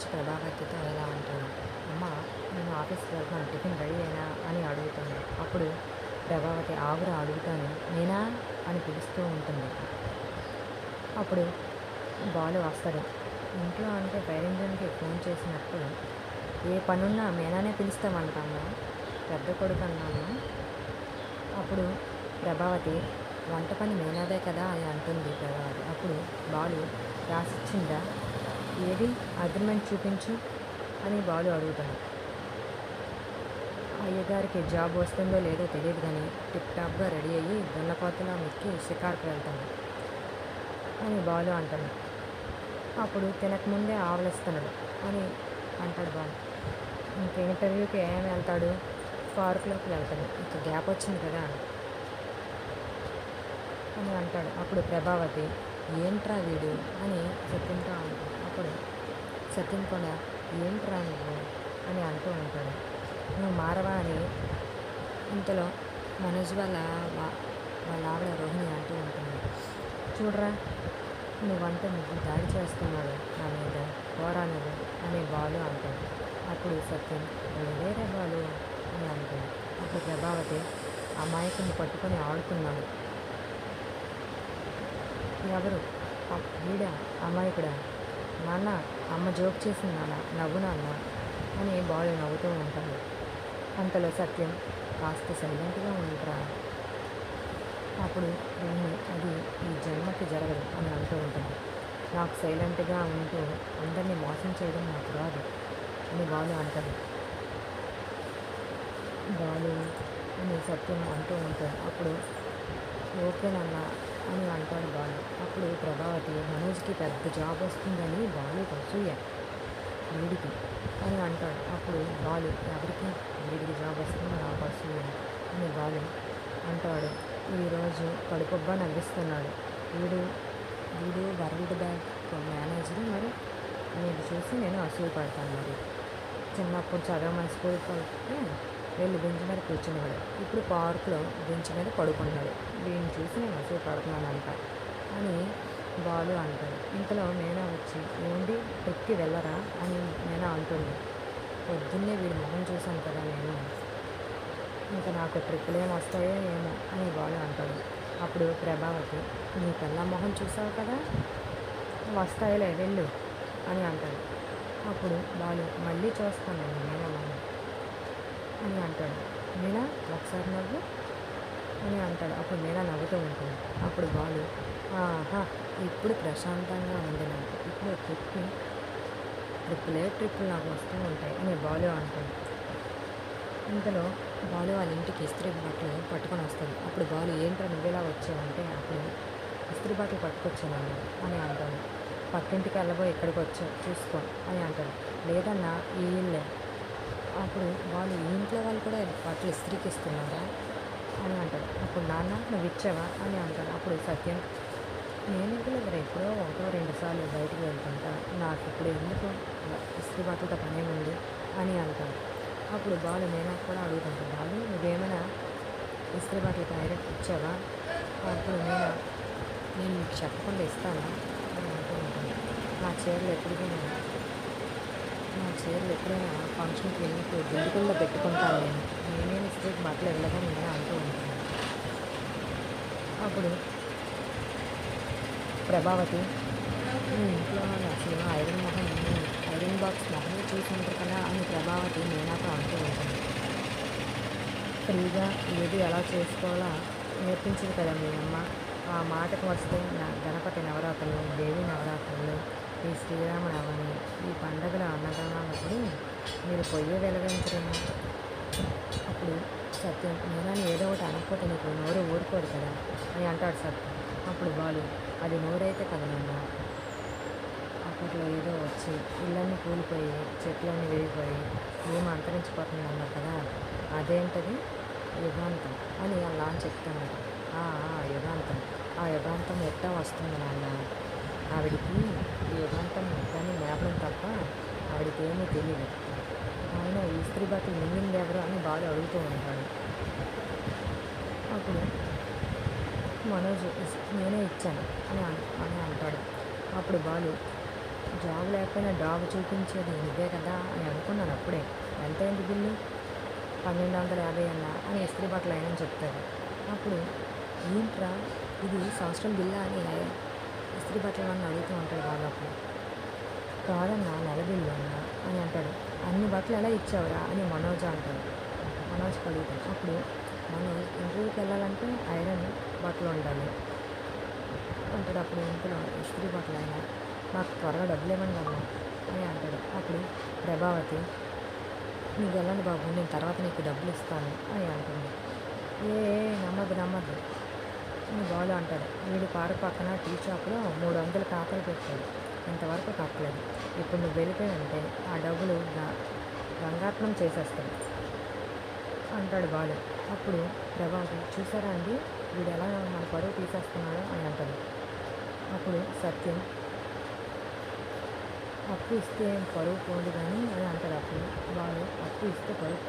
నుంచి ప్రభావతితో ఇలా అంటాను అమ్మ నేను ఆఫీస్కి వెళ్తున్నాను టిఫిన్ రెడీ అయినా అని అడుగుతాను అప్పుడు ప్రభావతి ఆగురా అడుగుతాను నేనా? అని పిలుస్తూ ఉంటుంది. అప్పుడు బాలు వస్తాడు. ఇంట్లో అంటే ఫైర్ ఇంజిన్కి ఫోన్ చేసినప్పుడు ఏ పనున్నా మేనానే పిలుస్తామంటాము పెద్ద కొడుకు అన్నాను. అప్పుడు ప్రభావతి వంట పని మేనాదే కదా అని అంటుంది ప్రభావతి. అప్పుడు బాలు రాసిచ్చిందా? ఏది అగ్రిమెంట్ చూపించు అని బాలు అడుగుతాడు. అయ్యగారికి జాబ్ వస్తుందో లేదో తెలియదు కానీ టిప్ టాప్గా రెడీ అయ్యి దున్నపోతలో మెక్కి షికార్కి వెళ్తాను అని బాలు అంటాడు. అప్పుడు తినకముందే ఆవలిస్తున్నాడు అని అంటాడు బాలు. ఇంకా ఇంటర్వ్యూకి ఏం వెళ్తాడు? పార్కులోకి వెళ్తాడు. ఇంకా గ్యాప్ వచ్చింది కదా అని. అంటాడు. అప్పుడు ప్రభావతి ఏంట్రా వీడు? అని చెప్పింటూ అంటాడు అప్పుడు సత్యం కూడా. ఏంట్రా నువ్వు? అని అంటూ ఉంటాడు. నువ్వు మారవా అని ఇంతలో మనోజ్ వాళ్ళ వాళ్ళ ఆవిడ రోహిణి అంటూ ఉంటుంది. చూడరా నువ్వంటే నువ్వు దాడి చేస్తున్నాడు నా మీద. పోరా నువ్వు అని బాలు అంటాడు. అప్పుడు సత్యం వేరే బాలు అని అంటాడు. అప్పుడు ప్రభావతి అమాయకుని పట్టుకొని ఆడుతున్నాడు ఎవరు? వీడా? అమాయకుడా? నాన్న అమ్మ జోక్ చేసింది నాన్న నవ్వు నాన్న అని బాలు నవ్వుతూ ఉంటాడు. అంతలో సత్యం కాస్త సైలెంట్గా ఉంటా అప్పుడు రోహిణి అది ఈ జన్మకి జరగదు అని అంటూ ఉంటుంది నాకు సైలెంట్గా ఉంటూ అందరినీ మోసం చేయడం నాకు రాదు అని బాలు అంటాడు. బాలు అని సత్యం అంటూ ఉంటాడు. అప్పుడు ఓకేనన్నా అని అంటాడు బాలు. అప్పుడు ప్రభావతి మనోజ్కి పెద్ద జాబ్ వస్తుందని బాలు అసూయ. వీడికి అని అంటాడు. అప్పుడు బాలు ఎవరికి? వీడికి జాబ్ వస్తుంది? నాకు అసూయ అని బాలు అంటాడు. ఈరోజు కడుపబ్బా నవ్విస్తున్నాడు. వీడు వీడు వరల్డ్ బ్యాంక్ మేనేజర్ మరి? వీడు చూసి నేను అసూయ పడతాను మరి. చిన్నప్పుడు చదవమని స్కూల్ వెళ్తే వెళ్ళి బెంచ్ మీద కూర్చున్నాడు ఇప్పుడు పార్కులో బెంచ్ మీద పడుకున్నాడు దీన్ని చూసి నేను అసలు పడుతున్నానంట అని బాలు అంటాడు. ఇంతలో నేనా వచ్చి ఏంటి ట్రిప్కి వెళ్ళరా? అని నేను అంటుంది. పొద్దున్నే వీడి మొహం చూశాను కదా నేను. ఇంకా నాకు ట్రిప్పులు ఏమి వస్తాయో ఏమో అని బాలు అంటాడు. అప్పుడు ప్రభావతి నీ పిల్ల మొహం చూసావు కదా? వస్తాయిలే వెళ్ళు అని అంటాడు. అప్పుడు బాలు మళ్ళీ చూస్తాను నేను మీనా మొహం అని అంటాడు. మీనా ఒకసారి నవ్వు అని అంటాడు. అప్పుడు మీనా నవ్వుతూ ఉంటుంది. అప్పుడు బాలు ఆహా ఇప్పుడు ప్రశాంతంగా ఉంది నాకు. ఇప్పుడు ట్రిప్ ట్రిప్పులే ట్రిప్పులు నాకు వస్తూ ఉంటాయి అని బాలు అంటాడు. ఇంతలో బాలు వాళ్ళ ఇంటికి ఇస్త్రీ బట్టలు పట్టుకొని వస్తుంది అప్పుడు బాలు ఏంట్రా నువ్వేలా వచ్చావంటే అప్పుడు ఇస్త్రీ బట్టలు పట్టుకొచ్చాను అని అంటాడు. పక్కింటికి వెళ్ళబో ఇక్కడికి వచ్చావు చూసుకో అని అంటాడు. లేదన్నా ఈ ఇల్లే అప్పుడు వాళ్ళు ఇంట్లో వాళ్ళు కూడా బట్టలు ఇస్త్రీకి ఇస్తున్నారా అని అంటాడు అప్పుడు నాన్న నువ్వు ఇచ్చావా? అని అంటాడు అప్పుడు సత్యం నేను ఇవ్వలేదు ఎప్పుడో ఒకటో రెండు సార్లు బయటికి వెళ్తుంటా. నాకు ఇప్పుడు ఎందుకు ఇస్త్రీ బట్టలతో పని ఉంది? అని అంటాడు అప్పుడు బాలు నేను కూడా అడుగుతుంటాను బాలు నువ్వేమైనా ఇస్త్రీ బట్టలకి డైరెక్ట్ ఇచ్చావా? అప్పుడు నేను నేను మీకు చెప్పకుండా ఇస్తాను అని అంటూ ఉంటాను. నా చీరలు ఎప్పటికీ చీరలు ఎప్పుడైనా ఫంక్షన్కి వెళ్ళినప్పుడు దిండుకుల్లో పెట్టుకుంటాను నేను. నేనే ఇస్త్రీకి బట్టలు వెళ్ళగా నేను అంటూ ఉంటాను. అప్పుడు ప్రభావతి మీ ఇంట్లో వాళ్ళు అసలు ఐరన్ మొహం ఐరన్ బాక్స్ మొహం చూసి ఉంటారు కదా అని ప్రభావతి నేనాతో అంటూ ఉంటుంది. ఫ్రీగా ఏది ఎలా చేసుకోవాలో నేర్పించింది కదా మీ అమ్మ ఆ మాటకు వస్తే నా గణపతి నవరాత్రులు దేవి నవరాత్రులు ఈ శ్రీరామనవమి ఈ పండుగల అన్నదానాలప్పుడు మీరు పొయ్యి వెలగించడము అప్పుడు సత్యం నేనని ఏదో ఒకటి అనకపోతే నీకు నోరు ఊరుకోడు కదా? అని అంటాడు సత్యం. అప్పుడు బాలు అది నోరైతే కదా అప్పట్లో ఏదో వచ్చి ఇళ్ళన్నీ కూలిపోయి చెట్లన్నీ విరిగిపోయి ఏమో అంతరించిపోతుంది అన్నారు కదా? అదేంటది? యుగాంతం అని అలా అని చెప్తాను ఆ ఆ, యుగాంతం. ఆ యుగాంతం ఎట్టా వస్తుంది నాన్న? ఆవిడికి ఈ యుగాంతం కానీ జ్ఞాపకం తప్ప ఆవిడకి తెలియదు ఆయన ఈ స్త్రీ బట్టలు మింగింది ఎవరు అని బాధ అడుగుతూ ఉంటాడు. అప్పుడు మనోజ్ నేనే ఇచ్చాను అని అని అంటాడు. అప్పుడు బాలు జాబ్ లేకపోయినా డాబ్ చూపించేది ఇదే కదా అని అనుకున్నాను అప్పుడే. ఎంత అయింది బిల్లు? పన్నెండు వందల యాభై అన్న అని ఇస్త్రీ బట్టలు అయినని చెప్తాడు అప్పుడు ఏంట్రా? ఇది సంవత్సరం బిల్లా అని ఇస్త్రీ బట్టలు అని అడుగుతూ ఉంటాడు బాగా అప్పుడు కాదన్నా నెల అన్నా అని అంటాడు అన్ని బట్టలు ఎలా ఇచ్చావురా? అని మనోజ్ అంటాడు మనోజ్ అడుగుతాడు అప్పుడు మనోజ్ ఇంటర్వ్యూకి వెళ్ళాలంటే ఐరన్ బట్టలు ఉండాలి అంటాడు. అప్పుడు ఇంట్లో ఇస్త్రీ బట్టలు అయినా నాకు త్వరగా డబ్బులు ఇవ్వండి అన్న అని అంటాడు. అప్పుడు ప్రభావతి నీకు వెళ్ళండి బాబు నేను తర్వాత నీకు డబ్బులు ఇస్తాను అని అంటుంది. ఏ నమ్మదు నమ్మదు నమ్మద్దు బాలు అంటాడు. వీడు పార పక్కన టీ షాప్లో మూడు వందలు కాకలు పెట్టాడు. ఇంతవరకు కట్టలేదు ఇప్పుడు నువ్వు వెళ్ళిపోయావంటే ఆ డబ్బులు రంగాత్మం చేసేస్తాడు అంటాడు బాలు. అప్పుడు ప్రభావతి చూసారా అండి? వీడు ఎలా మన పరువు తీసేస్తున్నాడో అని అంటాడు. అప్పుడు సత్యం అప్పు ఇస్తే పరువు పోదు కానీ అని అంటారు అప్పుడు వాళ్ళు అప్పు ఇస్తే పరువు